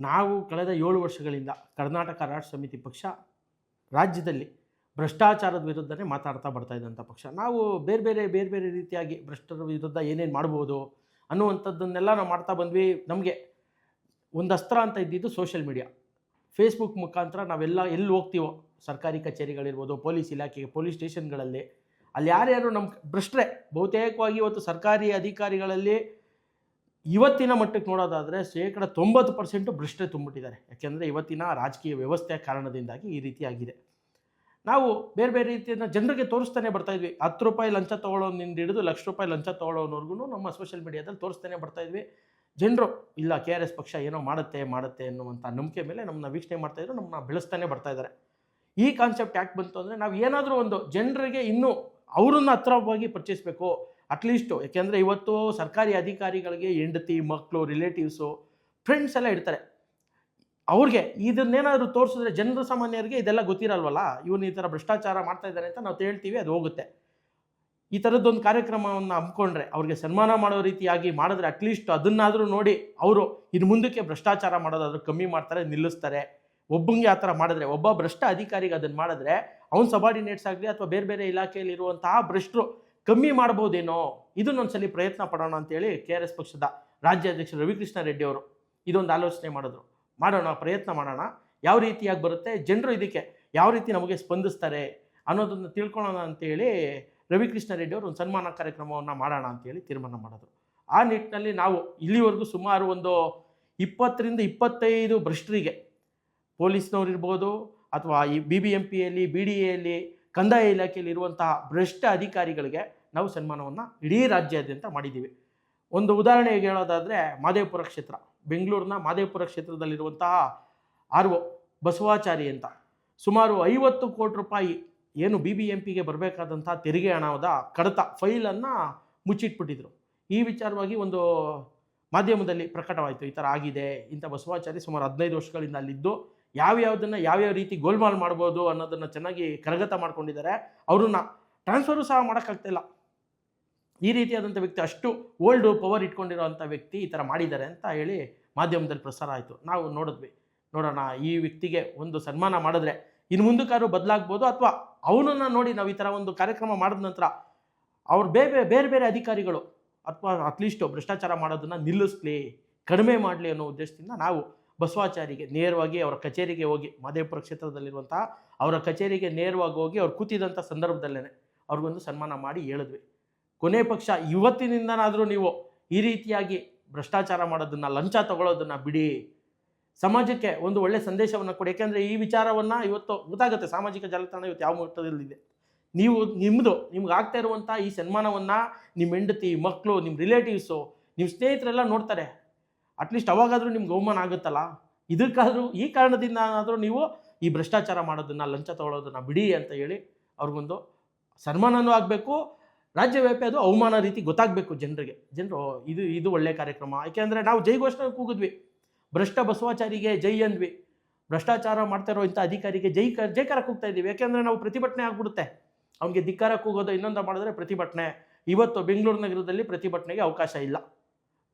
ನಾವು ಕಳೆದ ಏಳು ವರ್ಷಗಳಿಂದ ಕರ್ನಾಟಕ ರಾಷ್ಟ್ರ ಸಮಿತಿ ಪಕ್ಷ ರಾಜ್ಯದಲ್ಲಿ ಭ್ರಷ್ಟಾಚಾರದ ವಿರುದ್ಧನೇ ಮಾತಾಡ್ತಾ ಬರ್ತಾ ಇದ್ದಂಥ ಪಕ್ಷ. ನಾವು ಬೇರೆ ಬೇರೆ ಬೇರೆ ಬೇರೆ ರೀತಿಯಾಗಿ ಭ್ರಷ್ಟರ ವಿರುದ್ಧ ಏನೇನು ಮಾಡ್ಬೋದು ಅನ್ನುವಂಥದ್ದನ್ನೆಲ್ಲ ನಾವು ಮಾಡ್ತಾ ಬಂದ್ವಿ. ನಮಗೆ ಒಂದು ಅಸ್ತ್ರ ಅಂತ ಇದ್ದಿದ್ದು ಸೋಷಿಯಲ್ ಮೀಡಿಯಾ ಫೇಸ್ಬುಕ್ ಮುಖಾಂತರ ನಾವೆಲ್ಲ ಎಲ್ಲಿ ಹೋಗ್ತೀವೋ, ಸರ್ಕಾರಿ ಕಚೇರಿಗಳಿರ್ಬೋದು, ಪೊಲೀಸ್ ಇಲಾಖೆಗೆ, ಪೊಲೀಸ್ ಸ್ಟೇಷನ್ಗಳಲ್ಲಿ, ಅಲ್ಲಿ ಯಾರ್ಯಾರು ನಮ್ಮ ಭ್ರಷ್ಟ್ರೆ, ಬಹುತೇಕವಾಗಿ ಇವತ್ತು ಸರ್ಕಾರಿ ಅಧಿಕಾರಿಗಳಲ್ಲಿ ಇವತ್ತಿನ ಮಟ್ಟಕ್ಕೆ ನೋಡೋದಾದರೆ ಶೇಕಡ ತೊಂಬತ್ತು ಪರ್ಸೆಂಟು ಭ್ರಷ್ಟೆ ತುಂಬಿಟ್ಟಿದ್ದಾರೆ. ಯಾಕೆಂದರೆ ಇವತ್ತಿನ ರಾಜಕೀಯ ವ್ಯವಸ್ಥೆಯ ಕಾರಣದಿಂದಾಗಿ ಈ ರೀತಿ ಆಗಿದೆ. ನಾವು ಬೇರೆ ಬೇರೆ ರೀತಿಯಿಂದ ಜನರಿಗೆ ತೋರಿಸ್ತಾನೆ ಬರ್ತಾ ಇದ್ವಿ. ಹತ್ತು ರೂಪಾಯಿ ಲಂಚ ತೊಗೊಳ್ಳೋನಿಂದ ಹಿಡಿದು ಲಕ್ಷ ರೂಪಾಯಿ ಲಂಚ ತೊಗೊಳ್ಳೋನವರೆಗೂ ನಮ್ಮ ಸೋಷಿಯಲ್ ಮೀಡಿಯಾದಲ್ಲಿ ತೋರಿಸ್ತಾನೆ ಬರ್ತಾ ಇದ್ವಿ. ಜನರು, ಇಲ್ಲ ಕೆ ಆರ್ ಎಸ್ ಪಕ್ಷ ಏನೋ ಮಾಡುತ್ತೆ ಮಾಡುತ್ತೆ ಅನ್ನುವಂಥ ನಂಬಿಕೆ ಮೇಲೆ ನಮ್ಮನ್ನ ವೀಕ್ಷಣೆ ಮಾಡ್ತಾಯಿದ್ರು ನಮ್ಮನ್ನ ಬೆಳೆಸ್ತಾನೆ ಬರ್ತಾ ಇದ್ದಾರೆ. ಈ ಕಾನ್ಸೆಪ್ಟ್ ಯಾಕೆ ಬಂತು ಅಂದರೆ ನಾವು ಏನಾದರೂ ಒಂದು ಜನರಿಗೆ ಇನ್ನೂ ಅವ್ರನ್ನ ಹತ್ರವಾಗಿ ಪರಿಚಯಿಸಬೇಕು ಅಟ್ಲೀಸ್ಟು ಯಾಕೆಂದರೆ ಇವತ್ತು ಸರ್ಕಾರಿ ಅಧಿಕಾರಿಗಳಿಗೆ ಹೆಂಡತಿ ಮಕ್ಕಳು ರಿಲೇಟಿವ್ಸು ಫ್ರೆಂಡ್ಸ್ ಎಲ್ಲ ಇರ್ತಾರೆ. ಅವ್ರಿಗೆ ಇದನ್ನೇನಾದರೂ ತೋರಿಸಿದ್ರೆ ಜನರ ಸಾಮಾನ್ಯರಿಗೆ ಇದೆಲ್ಲ ಗೊತ್ತಿರಲ್ವಲ್ಲ? ಇವನು ಈ ಥರ ಭ್ರಷ್ಟಾಚಾರ ಮಾಡ್ತಾ ಇದ್ದಾರೆ ಅಂತ ನಾವು ಹೇಳ್ತೀವಿ, ಅದು ಹೋಗುತ್ತೆ. ಈ ಥರದ್ದೊಂದು ಕಾರ್ಯಕ್ರಮವನ್ನು ಹಮ್ಮಿಕೊಂಡ್ರೆ ಅವ್ರಿಗೆ ಸನ್ಮಾನ ಮಾಡೋ ರೀತಿಯಾಗಿ ಮಾಡಿದ್ರೆ ಅಟ್ಲೀಸ್ಟ್ ಅದನ್ನಾದರೂ ನೋಡಿ ಅವರು ಇನ್ನು ಮುಂದಕ್ಕೆ ಭ್ರಷ್ಟಾಚಾರ ಮಾಡೋದಾದ್ರೂ ಕಮ್ಮಿ ಮಾಡ್ತಾರೆ, ನಿಲ್ಲಿಸ್ತಾರೆ. ಒಬ್ಬಂಗೆ ಆ ಥರ ಮಾಡಿದ್ರೆ, ಒಬ್ಬ ಭ್ರಷ್ಟ ಅಧಿಕಾರಿಗೆ ಅದನ್ನು ಮಾಡಿದ್ರೆ, ಅವ್ನ ಸಬಾರ್ಡಿನೇಟ್ಸ್ ಆಗಲಿ ಅಥವಾ ಬೇರೆ ಬೇರೆ ಇಲಾಖೆಯಲ್ಲಿ ಇರುವಂತಹ ಭ್ರಷ್ಟರು ಕಮ್ಮಿ ಮಾಡ್ಬೋದೇನೋ ಇದನ್ನೊಂದ್ಸಲಿ ಪ್ರಯತ್ನ ಪಡೋಣ ಅಂತೇಳಿ ಕೆ ಆರ್ ಎಸ್ ಪಕ್ಷದ ರಾಜ್ಯಾಧ್ಯಕ್ಷರು ರವಿಕೃಷ್ಣ ರೆಡ್ಡಿ ಅವರು ಇದೊಂದು ಆಲೋಚನೆ ಮಾಡಿದ್ರು. ಮಾಡೋಣ, ಪ್ರಯತ್ನ ಮಾಡೋಣ. ಯಾವ ರೀತಿಯಾಗಿ ಬರುತ್ತೆ, ಜನರು ಇದಕ್ಕೆ ಯಾವ ರೀತಿ ನಮಗೆ ಸ್ಪಂದಿಸ್ತಾರೆ ಅನ್ನೋದನ್ನು ತಿಳ್ಕೊಳ್ಳೋಣ ಅಂತೇಳಿ ರವಿಕೃಷ್ಣ ರೆಡ್ಡಿ ಅವರು ಒಂದು ಸನ್ಮಾನ ಕಾರ್ಯಕ್ರಮವನ್ನು ಮಾಡೋಣ ಅಂತೇಳಿ ತೀರ್ಮಾನ ಮಾಡಿದ್ರು. ಆ ನಿಟ್ಟಿನಲ್ಲಿ ನಾವು ಇಲ್ಲಿವರೆಗೂ ಸುಮಾರು ಒಂದು ಇಪ್ಪತ್ತರಿಂದ ಇಪ್ಪತ್ತೈದು ಭ್ರಷ್ಟರಿಗೆ ಪೊಲೀಸ್ನವ್ರು ಇರ್ಬೋದು ಅಥವಾ ಈ ಬಿ ಬಿ ಎಂ ಪಿಯಲ್ಲಿ ಬಿ ಡಿ ಎಲ್ಲಿ ಕಂದಾಯ ಇಲಾಖೆಯಲ್ಲಿ ಇರುವಂತಹ ಭ್ರಷ್ಟ ಅಧಿಕಾರಿಗಳಿಗೆ ನಾವು ಸನ್ಮಾನವನ್ನು ಇಡೀ ರಾಜ್ಯಾದ್ಯಂತ ಮಾಡಿದ್ದೀವಿ. ಒಂದು ಉದಾಹರಣೆಗೆ ಹೇಳೋದಾದರೆ ಮಾದೇವಪುರ ಕ್ಷೇತ್ರ. ಬೆಂಗಳೂರಿನ ಮಾದೇವಪುರ ಕ್ಷೇತ್ರದಲ್ಲಿರುವಂತಹ ಆರ್ ಒ ಬಸವಾಚಾರಿ ಅಂತ. ಸುಮಾರು ಐವತ್ತು ಕೋಟಿ ರೂಪಾಯಿ ಏನು ಬಿ ಬಿ ಎಂ ಪಿಗೆ ಬರಬೇಕಾದಂಥ ತೆರಿಗೆ ಹಣದ ಕಡತ ಫೈಲನ್ನು ಮುಚ್ಚಿಟ್ಬಿಟ್ಟಿದ್ರು. ಈ ವಿಚಾರವಾಗಿ ಒಂದು ಮಾಧ್ಯಮದಲ್ಲಿ ಪ್ರಕಟವಾಯಿತು, ಈ ಥರ ಆಗಿದೆ, ಇಂಥ ಬಸವಾಚಾರಿ ಸುಮಾರು ಹದಿನೈದು ವರ್ಷಗಳಿಂದ ಅಲ್ಲಿದ್ದು ಯಾವ್ಯಾವುದನ್ನು ಯಾವ್ಯಾವ ರೀತಿ ಗೋಲ್ಮಾಲ್ ಮಾಡ್ಬೋದು ಅನ್ನೋದನ್ನು ಚೆನ್ನಾಗಿ ಕರಗತ ಮಾಡ್ಕೊಂಡಿದ್ದಾರೆ. ಅವ್ರನ್ನ ಟ್ರಾನ್ಸ್ಫರು ಸಹ ಮಾಡೋಕ್ಕಾಗ್ತಿಲ್ಲ ಈ ರೀತಿಯಾದಂಥ ವ್ಯಕ್ತಿ, ಅಷ್ಟು ಓಲ್ಡ್ ಪವರ್ ಇಟ್ಕೊಂಡಿರೋವಂಥ ವ್ಯಕ್ತಿ ಈ ಥರ ಮಾಡಿದ್ದಾರೆ ಅಂತ ಹೇಳಿ ಮಾಧ್ಯಮದಲ್ಲಿ ಪ್ರಸಾರ ಆಯಿತು. ನಾವು ನೋಡಿದ್ವಿ. ನೋಡೋಣ, ಈ ವ್ಯಕ್ತಿಗೆ ಒಂದು ಸನ್ಮಾನ ಮಾಡಿದ್ರೆ ಇನ್ನು ಮುಂದಕ್ಕಾದ್ರೂ ಬದಲಾಗ್ಬೋದು ಅಥವಾ ಅವನನ್ನು ನೋಡಿ ನಾವು ಈ ಥರ ಒಂದು ಕಾರ್ಯಕ್ರಮ ಮಾಡಿದ ನಂತರ ಅವ್ರು ಬೇರೆ ಬೇರೆ ಬೇರೆ ಅಧಿಕಾರಿಗಳು ಅಥವಾ ಅಟ್ಲೀಸ್ಟು ಭ್ರಷ್ಟಾಚಾರ ಮಾಡೋದನ್ನು ನಿಲ್ಲಿಸ್ಲಿ, ಕಡಿಮೆ ಮಾಡಲಿ ಅನ್ನೋ ಉದ್ದೇಶದಿಂದ ನಾವು ಬಸವಾಚಾರಿಗೆ ನೇರವಾಗಿ ಅವರ ಕಚೇರಿಗೆ ಹೋಗಿ, ಮಾದೇವಪುರ ಕ್ಷೇತ್ರದಲ್ಲಿರುವಂತಹ ಅವರ ಕಚೇರಿಗೆ ನೇರವಾಗಿ ಹೋಗಿ ಅವ್ರು ಕೂತಿದ್ದಂಥ ಸಂದರ್ಭದಲ್ಲೇ ಅವ್ರಿಗೊಂದು ಸನ್ಮಾನ ಮಾಡಿ ಹೇಳಿದ್ವಿ. ಕೊನೆ ಪಕ್ಷ ಇವತ್ತಿನಿಂದನಾದರೂ ನೀವು ಈ ರೀತಿಯಾಗಿ ಭ್ರಷ್ಟಾಚಾರ ಮಾಡೋದನ್ನು, ಲಂಚ ತಗೊಳ್ಳೋದನ್ನು ಬಿಡಿ. ಸಮಾಜಕ್ಕೆ ಒಂದು ಒಳ್ಳೆ ಸಂದೇಶವನ್ನು ಕೊಡಿ. ಯಾಕೆಂದರೆ ಈ ವಿಚಾರವನ್ನು ಇವತ್ತು ಗೊತ್ತಾಗುತ್ತೆ. ಸಾಮಾಜಿಕ ಜಾಲತಾಣ ಇವತ್ತು ಯಾವ ಮಟ್ಟದಲ್ಲಿದೆ ನೀವು ನಿಮ್ಮದು ನಿಮ್ಗೆ ಆಗ್ತಾ ಇರುವಂಥ ಈ ಸನ್ಮಾನವನ್ನು ನಿಮ್ಮ ಹೆಂಡತಿ ಮಕ್ಕಳು ನಿಮ್ಮ ರಿಲೇಟಿವ್ಸು ನಿಮ್ಮ ಸ್ನೇಹಿತರೆಲ್ಲ ನೋಡ್ತಾರೆ. ಅಟ್ಲೀಸ್ಟ್ ಅವಾಗಾದರೂ ನಿಮ್ಗೆ ಅವಮಾನ ಆಗುತ್ತಲ್ಲ? ಇದಕ್ಕಾದರೂ ಈ ಕಾರಣದಿಂದಾದರೂ ನೀವು ಈ ಭ್ರಷ್ಟಾಚಾರ ಮಾಡೋದನ್ನು, ಲಂಚ ತಗೊಳ್ಳೋದನ್ನು ಬಿಡಿ ಅಂತ ಹೇಳಿ ಅವ್ರಿಗೊಂದು ಸನ್ಮಾನನೂ ಆಗಬೇಕು. ರಾಜ್ಯವ್ಯಾಪಿ ಅದು ಅವಮಾನ ರೀತಿ ಗೊತ್ತಾಗಬೇಕು ಜನರಿಗೆ. ಜನರು ಇದು ಇದು ಒಳ್ಳೆಯ ಕಾರ್ಯಕ್ರಮ. ಯಾಕೆಂದರೆ ನಾವು ಜೈ ಘೋಷಣೆ ಕೂಗಿದ್ವಿ. ಭ್ರಷ್ಟ ಬಸವಾಚಾರಿಗೆ ಜೈ ಅಂದ್ವಿ. ಭ್ರಷ್ಟಾಚಾರ ಮಾಡ್ತಾ ಇರೋ ಇಂಥ ಅಧಿಕಾರಿಗೆ ಜೈ ಕ ಜೈಕಾರ ಕೂಗ್ತಾ ಇದ್ದೀವಿ. ಯಾಕೆಂದರೆ ನಾವು ಪ್ರತಿಭಟನೆ ಆಗ್ಬಿಡುತ್ತೆ. ಅವ್ನಿಗೆ ಧಿಕ್ಕಾರ ಕೂಗೋದು ಇನ್ನೊಂದು ಮಾಡಿದ್ರೆ ಪ್ರತಿಭಟನೆ. ಇವತ್ತು ಬೆಂಗಳೂರು ನಗರದಲ್ಲಿ ಪ್ರತಿಭಟನೆಗೆ ಅವಕಾಶ ಇಲ್ಲ.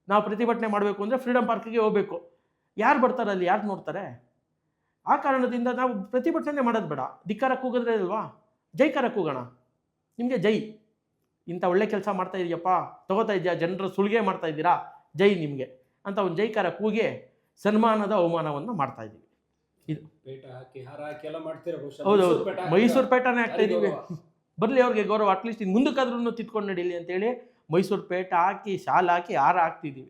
ನಾವು ಪ್ರತಿಭಟನೆ ಮಾಡಬೇಕು ಅಂದರೆ ಫ್ರೀಡಮ್ ಪಾರ್ಕಿಗೆ ಹೋಗಬೇಕು. ಯಾರು ಬರ್ತಾರೆ ಅಲ್ಲಿ? ಯಾರು ನೋಡ್ತಾರೆ? ಆ ಕಾರಣದಿಂದ ನಾವು ಪ್ರತಿಭಟನೆ ಮಾಡೋದು ಬೇಡ. ಧಿಕ್ಕಾರ ಕೂಗಿದ್ರೆ ಅಲ್ವಾ? ಜೈಕಾರ ಕೂಗೋಣ. ನಿಮಗೆ ಜೈ. ಇಂಥ ಒಳ್ಳೆ ಕೆಲಸ ಮಾಡ್ತಾ ಇದೆಯಪ್ಪ ತಗೋತಾ ಇದೆಯಾ ಜನರ ಸುಲಿಗೆ ಮಾಡ್ತಾ ಇದ್ದೀರಾ ಜೈ ನಿಮಗೆ ಅಂತ ಒಂದು ಜೈಕಾರ ಕೂಗಿ ಸನ್ಮಾನದ ಅವಮಾನವನ್ನು ಮಾಡ್ತಾ ಇದ್ದೀವಿ ಇದು ಹಾಕಿ ಹಾರ ಹಾಕಿ ಎಲ್ಲ ಮಾಡ್ತೀರಾ ಬಹುಶಃ? ಹೌದು ಮೈಸೂರು ಪೇಟನೇ ಆಗ್ತಾ ಇದ್ದೀವಿ? ಬರಲಿ ಅವ್ರಿಗೆ ಗೌರವ ಅಟ್ಲೀಸ್ಟ್ ಇನ್ನು ಮುಂದಕ್ಕಾದ್ರೂ ತಿತ್ಕೊಂಡು ನಡೀಲಿ ಅಂತೇಳಿ ಮೈಸೂರು ಪೇಟ ಹಾಕಿ ಶಾಲ್ ಹಾಕಿ ಹಾರ ಹಾಕ್ತಿದ್ದೀವಿ